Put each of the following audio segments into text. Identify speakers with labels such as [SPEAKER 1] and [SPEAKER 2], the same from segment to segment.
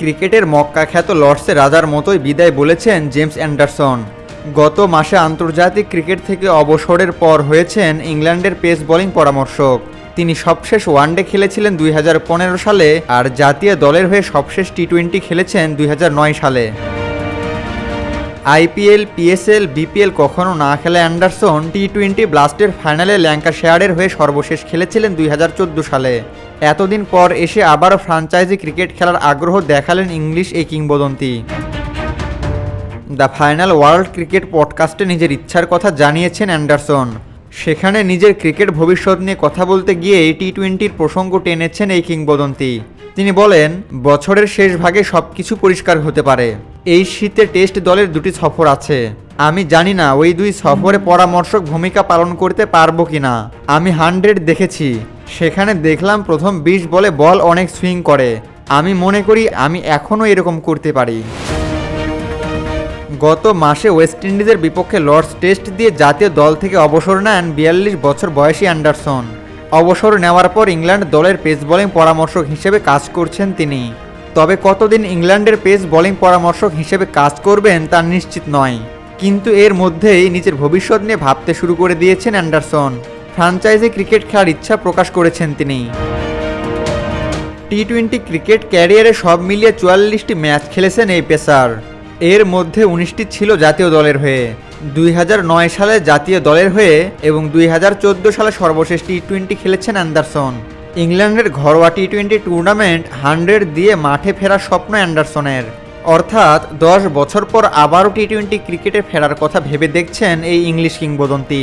[SPEAKER 1] ক্রিকেটের মক্কা খ্যাত লর্ডসে রাজার মতোই বিদায় বলেছেন জেমস অ্যান্ডারসন। গত মাসে আন্তর্জাতিক ক্রিকেট থেকে অবসরের পর হয়েছেন ইংল্যান্ডের পেস বোলিং পরামর্শক। তিনি সবশেষ ওয়ানডে খেলেছিলেন দুই হাজার পনেরো সালে আর জাতীয় দলের হয়ে সবশেষ টি টোয়েন্টি খেলেছেন দুই হাজার নয় সালে। আইপিএল পিএসএল বিপিএল কখনো না খেলা অ্যান্ডারসন টি টোয়েন্টি ব্লাস্টের ফাইনালে ল্যাঙ্কাশায়ারের হয়ে সর্বশেষ খেলেছিলেন দুই হাজার চোদ্দ সালে। এতদিন পর এসে আবারও ফ্রাঞ্চাইজি ক্রিকেট খেলার আগ্রহ দেখালেন ইংলিশ এই কিংবদন্তি। দ্য ফাইনাল ওয়ার্ল্ড ক্রিকেট পডকাস্টে নিজের ইচ্ছার কথা জানিয়েছেন অ্যান্ডারসন। সেখানে নিজের ক্রিকেট ভবিষ্যৎ নিয়ে কথা বলতে গিয়ে এই টি টোয়েন্টির প্রসঙ্গ টেনেছেন এই কিংবদন্তি। তিনি বলেন, বছরের শেষ ভাগে সব কিছু পরিষ্কার হতে পারে। এই শীতে টেস্ট দলের দুটি সফর আছে। আমি জানি না ওই দুই সফরে পরামর্শক ভূমিকা পালন করতে পারব কিনা। আমি হান্ড্রেড দেখেছি। সেখানে দেখলাম প্রথম বিশ বলে বল অনেক সুইং করে। আমি মনে করি আমি এখনও এরকম করতে পারি। গত মাসে ওয়েস্ট ইন্ডিজের বিপক্ষে লর্ডস টেস্ট দিয়ে জাতীয় দল থেকে অবসর নেন বিয়াল্লিশ বছর বয়সী অ্যান্ডারসন। অবসর নেওয়ার পর ইংল্যান্ড দলের পেস বোলিং পরামর্শক হিসেবে কাজ করছেন তিনি। তবে কতদিন ইংল্যান্ডের পেস বোলিং পরামর্শক হিসেবে কাজ করবেন তা নিশ্চিত নয়। কিন্তু এর মধ্যেই নিজের ভবিষ্যৎ নিয়ে ভাবতে শুরু করে দিয়েছেন অ্যান্ডারসন। ফ্রাঞ্চাইজি ক্রিকেট খেলার ইচ্ছা প্রকাশ করেছেন তিনি। টি টোয়েন্টি ক্রিকেট ক্যারিয়ারে সব মিলিয়ে চুয়াল্লিশটি ম্যাচ খেলেছেন এই পেসার। এর মধ্যে উনিশটি ছিল জাতীয় দলের হয়ে, দুই হাজার নয় সালে জাতীয় দলের হয়ে এবং দুই হাজার চোদ্দ সালে সর্বশেষ টি টোয়েন্টি খেলেছেন অ্যান্ডারসন। ইংল্যান্ডের ঘরোয়া টি টোয়েন্টি টুর্নামেন্ট হান্ড্রেড দিয়ে মাঠে ফেরার স্বপ্ন অ্যান্ডারসনের। অর্থাৎ দশ বছর পর আবারও টি টোয়েন্টি ক্রিকেটে ফেরার কথা ভেবে দেখছেন এই ইংলিশ কিংবদন্তি।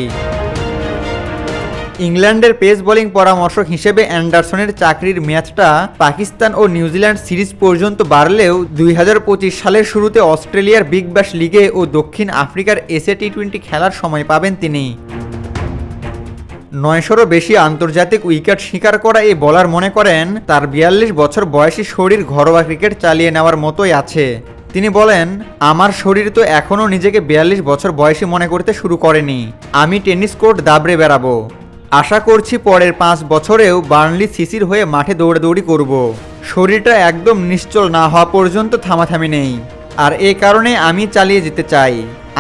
[SPEAKER 1] ইংল্যান্ডের পেস বোলিং পরামর্শক হিসেবে অ্যান্ডারসনের চাকরির মেয়াদটা পাকিস্তান ও নিউজিল্যান্ড সিরিজ পর্যন্ত বাড়লেও দুই হাজার পঁচিশ সালের শুরুতে অস্ট্রেলিয়ার বিগ ব্যাশ লিগে ও দক্ষিণ আফ্রিকার এসএ টি টোয়েন্টি খেলার সময় পাবেন তিনি। নয়শোরও বেশি আন্তর্জাতিক উইকেট শিকার করা এই বলার মনে করেন, তার বিয়াল্লিশ বছর বয়সী শরীর ঘরোয়া ক্রিকেট চালিয়ে নেওয়ার মতোই আছে। তিনি বলেন, আমার শরীর তো এখনও নিজেকে বিয়াল্লিশ বছর বয়সী মনে করতে শুরু করেনি। আমি টেনিস কোর্ট দাবড়ে বেড়াবো। আশা করছি পরের পাঁচ বছরেও বার্নলি সিসির হয়ে মাঠে দৌড়াদৌড়ি করব। শরীরটা একদম নিশ্চল না হওয়া পর্যন্ত থামাথামি নেই। আর এ কারণে আমি চালিয়ে যেতে চাই।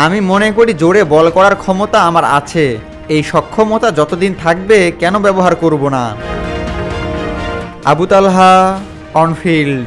[SPEAKER 1] আমি মনে করি জোরে বল করার ক্ষমতা আমার আছে। এই সক্ষমতা যতদিন থাকবে কেন ব্যবহার করব না? আবু তালহা অনফিল্ড।